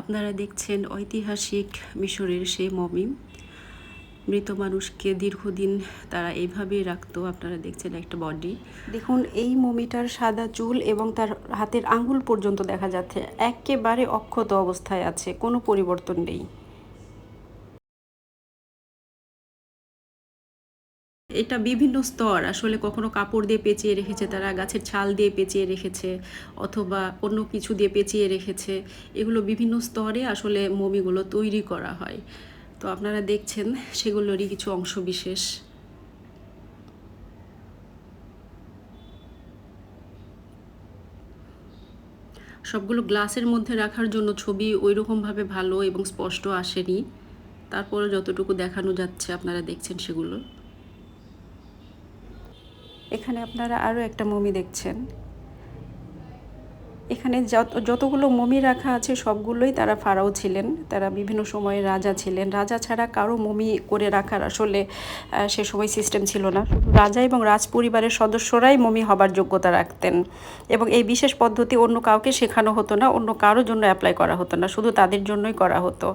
আপনারা দেখছেন ঐতিহাসিক মিশরের সেই মমি মৃত মানুষকে দীর্ঘদিন তারা এইভাবেই রাখতো। আপনারা দেখছেন একটা বডি দেখুন, এই মমিটার সাদা চুল এবং তার হাতের আঙ্গুল পর্যন্ত দেখা যাচ্ছে। একেবারে অক্ষত অবস্থায় আছে, কোনো পরিবর্তন নেই। এটা বিভিন্ন স্তর। আসলে কখনো কাপড় দিয়ে পেঁচিয়ে রেখেছে তারা, গাছের ছাল দিয়ে পেঁচিয়ে রেখেছে, অথবা অন্য কিছু দিয়ে পেঁচিয়ে রেখেছে। এগুলো বিভিন্ন স্তরে আসলে মমিগুলো তৈরি করা হয়। তো আপনারা দেখছেন সেগুলোরই কিছু অংশ বিশেষ। সবগুলো গ্লাসের মধ্যে রাখার জন্য ছবি ওই রকমভাবে ভালো এবং স্পষ্ট আসেনি। তারপরে যতটুকু দেখানো যাচ্ছে, আপনারা দেখছেন সেগুলো। এখানে আপনারা আরও একটা মমি দেখছেন। এখানে যত, যতগুলো মমি রাখা আছে, সবগুলোই তারা ফারাও ছিলেন। তারা বিভিন্ন সময়ে রাজা ছিলেন। রাজা ছাড়া কারও মমি করে রাখার আসলে সে সময় সিস্টেম ছিল না। শুধু রাজা এবং রাজ পরিবারের সদস্যরাই মমি হবার যোগ্যতা রাখতেন। এবং এই বিশেষ পদ্ধতি অন্য কাউকে শেখানো হতো না, অন্য কারোর জন্য অ্যাপ্লাই করা হতো না। শুধু তাদের জন্যই করা হতো।